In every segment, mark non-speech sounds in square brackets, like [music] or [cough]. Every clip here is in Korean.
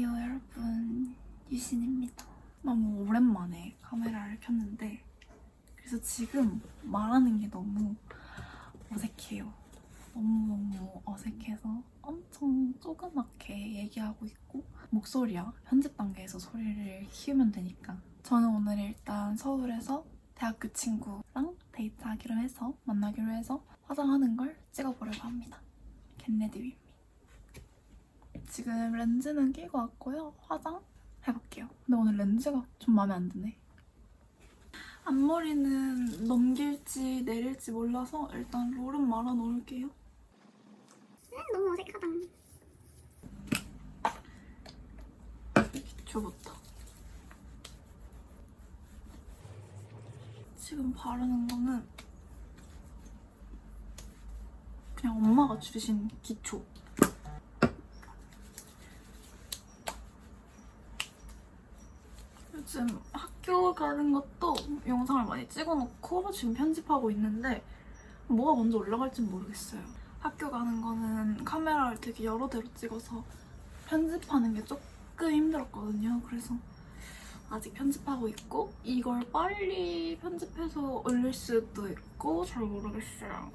안녕하세요 여러분. 유신입니다. 너무 오랜만에 카메라를 켰는데 그래서 지금 말하는 게 너무 어색해요. 너무너무 어색해서 엄청 조그맣게 얘기하고 있고 목소리야 편집 단계에서 소리를 키우면 되니까. 저는 오늘 일단 서울에서 대학교 친구랑 데이트하기로 해서 만나기로 해서 화장하는 걸 찍어보려고 합니다. 겟레디 위 지금 렌즈는 끼고 왔고요. 화장 해볼게요. 근데 오늘 렌즈가 좀 마음에 안 드네. 앞머리는 넘길지 내릴지 몰라서 일단 롤은 말아 놓을게요. 음, 너무 어색하다. 기초부터. 지금 바르는 거는 그냥 엄마가 주신 기초. 요즘 학교 가는 것도 영상을 많이 찍어놓고 지금 편집하고 있는데 뭐가 먼저 올라갈지 모르겠어요. 학교 가는 거는 카메라를 되게 여러 대로 찍어서 편집하는 게 조금 힘들었거든요. 그래서 아직 편집하고 있고 이걸 빨리 편집해서 올릴 수도 있고 잘 모르겠어요.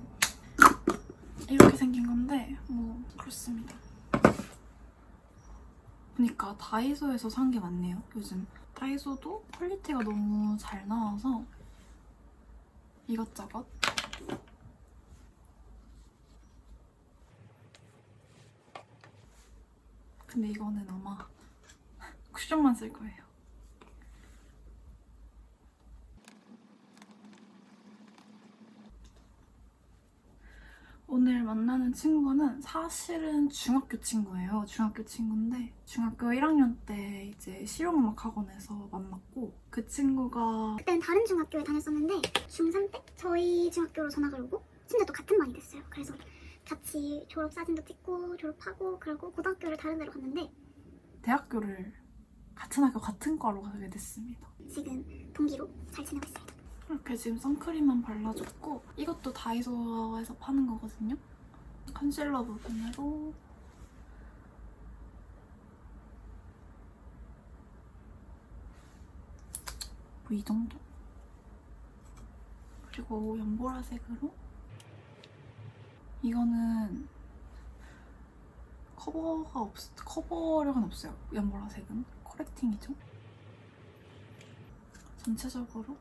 이렇게 생긴 건데 뭐 그렇습니다. 보니까 다이소에서 산 게 많네요. 요즘 다이소도 퀄리티가 너무 잘 나와서 이것저것 근데 이거는 아마 [laughs] 쿠션만 쓸 거예요. 오늘 만나는 친구는 사실은 중학교 친구예요. 중학교 친구인데 중학교 1학년 때 이제 실용음악 학원에서 만났고 그 친구가 그때는 다른 중학교에 다녔었는데 중3 때 저희 중학교로 전학을 오고 심지어 또 같은 반이 됐어요. 그래서 같이 졸업 사진도 찍고 졸업하고 그러고 고등학교를 다른 데로 갔는데 대학교를 같은 학교 같은 과로 가게 됐습니다. 지금 동기로 잘 지내고 있습니다. 이렇게 지금 선크림만 발라줬고 이것도 다이소에서 파는 거거든요. 컨실러 부분으로 뭐 이 정도? 그리고 연보라색으로 이거는 커버가 없 커버력은 없어요. 연보라색은 코렉팅이죠. 전체적으로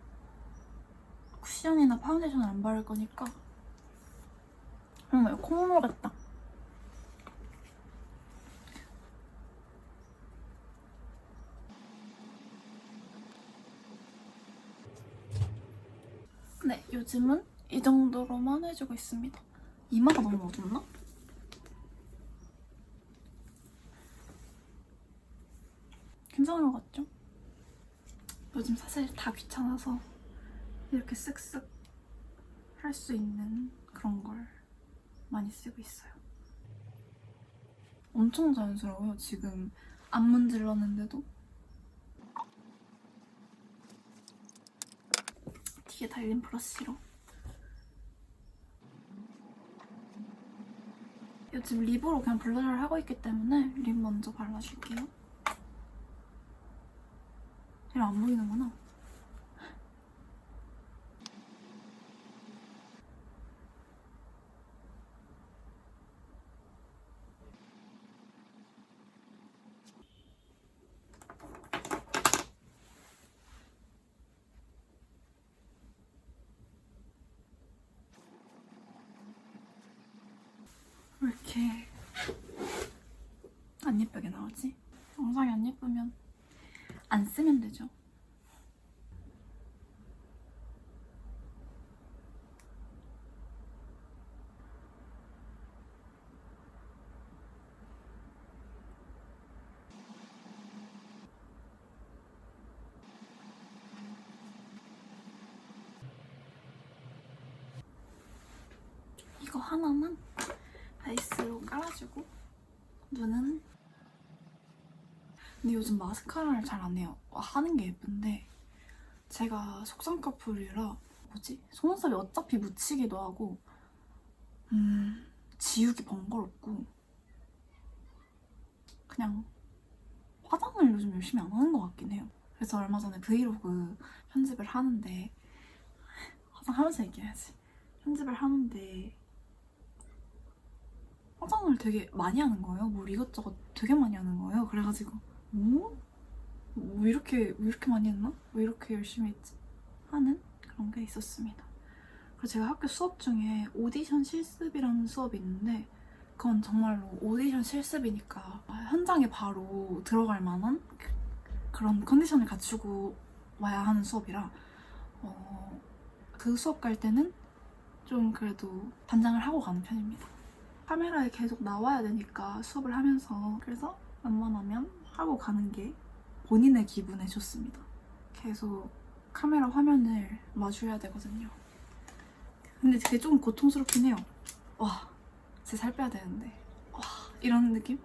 쿠션이나 파운데이션을 안 바를 거니까 어머 콩물 같다 네 요즘은 이 정도로만 해주고 있습니다 이마가 너무 어둡나? 괜찮은 것 같죠? 요즘 사실 다 귀찮아서 이렇게 쓱쓱 할 수 있는 그런 걸 많이 쓰고 있어요. 엄청 자연스러워요. 지금 안 문질렀는데도 뒤에 달린 브러쉬로 요즘 립으로 그냥 블러셔를 하고 있기 때문에 립 먼저 발라줄게요. 잘 안 보이는구나. 왜 이렇게 안 예쁘게 나오지? 영상이 안 예쁘면 안 쓰면 되죠. 이거 하나만 베이스로 깔아주고 눈은 근데 요즘 마스카라를 잘 안 해요. 와, 하는 게 예쁜데 제가 속쌍꺼풀이라 뭐지? 속눈썹이 어차피 묻히기도 하고 음 지우기 번거롭고 그냥 요즘 열심히 안 하는 것 같긴 해요. 그래서 얼마 전에 브이로그 편집을 하는데 화장하면서 얘기해야지. 편집을 하는데 화장을 되게 많이 하는 거예요. 뭘 이것저것 되게 많이 하는 거예요. 그래가지고 뭐? 왜 이렇게 왜 이렇게 많이 했나? 왜 이렇게 열심히 했지? 하는 그런 게 있었습니다. 그리고 제가 학교 수업 중에 오디션 실습이라는 수업이 있는데 그건 정말로 오디션 실습이니까 현장에 바로 들어갈 만한 그- 그런 컨디션을 갖추고 와야 하는 수업이라 어, 그 수업 갈 때는 좀 그래도 단장을 하고 가는 편입니다. 카메라에 계속 나와야 되니까 수업을 하면서 그래서 웬만하면 하고 가는 게 본인의 기분에 좋습니다. 계속 카메라 화면을 마주해야 되거든요. 근데 그게 좀 고통스럽긴 해요. 와, 제 살 빼야 되는데. 와, 이런 느낌?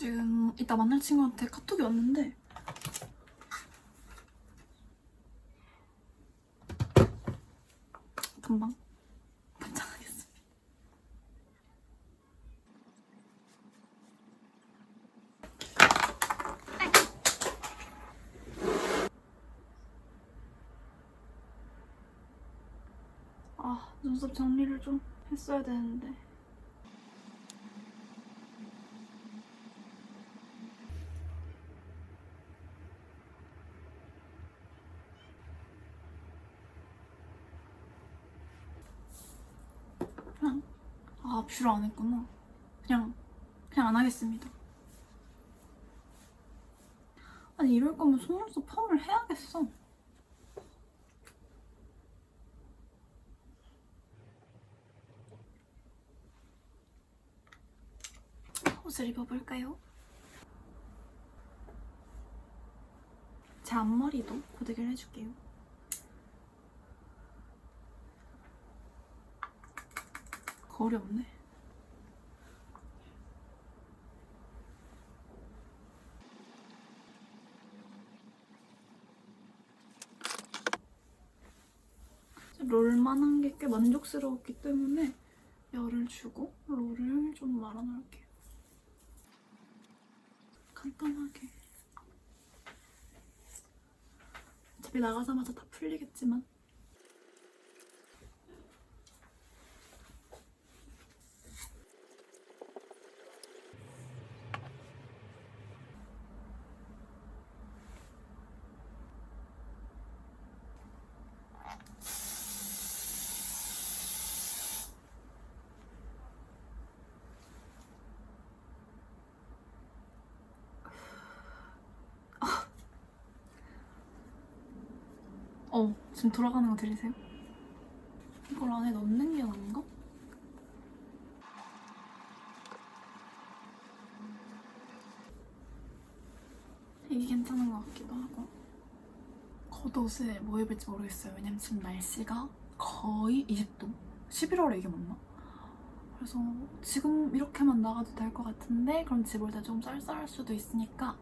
지금 이따 만날 친구한테 카톡이 왔는데 금방 반장하겠습니다. 아, 눈썹 정리를 좀 했어야 되는데. 그냥 아 뷰를 안 했구나. 그냥 그냥 안 하겠습니다. 아니 이럴 거면 속눈썹 펌을 해야겠어. 옷을 입어볼까요? 제 앞머리도 고데기를 해줄게요. 거울이 없네. 롤만한 게 꽤 만족스러웠기 때문에 열을 주고 롤을 좀 말아놓을게요. 간단하게. 어차피 나가자마자 다 풀리겠지만 어, 지금 돌아가는 거 들리세요? 이걸 안에 넣는 게 나은가? 이게 괜찮은 것 같기도 하고 겉옷에 뭐 입을지 모르겠어요 왜냐면 지금 날씨가 거의 20도 11월에 이게 맞나? 그래서 지금 이렇게만 나가도 될 것 같은데 그럼 집올 때 좀 쌀쌀할 수도 있으니까